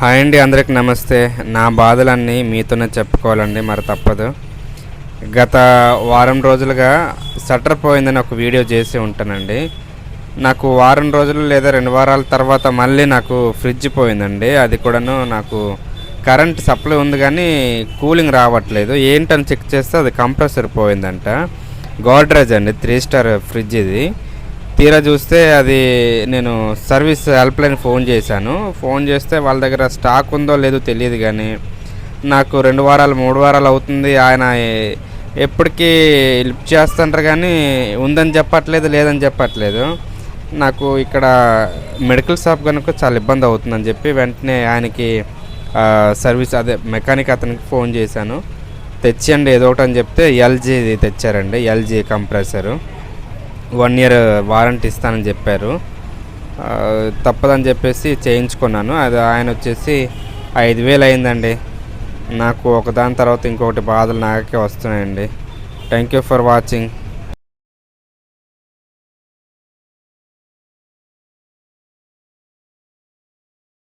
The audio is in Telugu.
హాయ్ అండి అందరికి నమస్తే. నా బాధలన్నీ మీతోనే చెప్పుకోవాలండి మరి తప్పదు. గత వారం రోజులుగా షట్టర్ పోయిందని ఒక వీడియో చేసి ఉంటానండి. నాకు వారం రోజులు లేదా రెండు వారాల తర్వాత మళ్ళీ నాకు ఫ్రిడ్జ్ పోయిందండి. అది కూడాను నాకు కరెంట్ సప్లై ఉంది కానీ కూలింగ్ రావట్లేదు. ఏంటని చెక్ చేస్తే అది కంప్రెసర్ పోయిందంట. గోడ్రేజ్ అండి త్రీ స్టార్ ఫ్రిడ్జ్ ఇది. తీరా చూస్తే అది నేను సర్వీస్ హెల్ప్ లైన్ ఫోన్ చేశాను. ఫోన్ చేస్తే వాళ్ళ దగ్గర స్టాక్ ఉందో లేదో తెలియదు కానీ నాకు రెండు వారాలు మూడు వారాలు అవుతుంది. ఆయన ఎప్పటికీ హెల్ప్ చేస్తుంటారు కానీ ఉందని చెప్పట్లేదు లేదని చెప్పట్లేదు. నాకు ఇక్కడ మెడికల్ షాప్ కనుక చాలా ఇబ్బంది అవుతుందని చెప్పి వెంటనే ఆయనకి సర్వీస్ అదే మెకానిక్ అతనికి ఫోన్ చేశాను. తెచ్చండి ఏదో ఒకటి అని చెప్తే LG తెచ్చారండి LG compressor. One year warranty ఇస్తానని చెప్పారు. తప్పదని చెప్పేసి చేయించుకున్నాను. అది ఆయన వచ్చేసి ఐదు వేలు అయిందండి. నాకు ఒకదాని తర్వాత ఇంకొకటి బాధలు నాకే వస్తున్నాయండి. Thank you for watching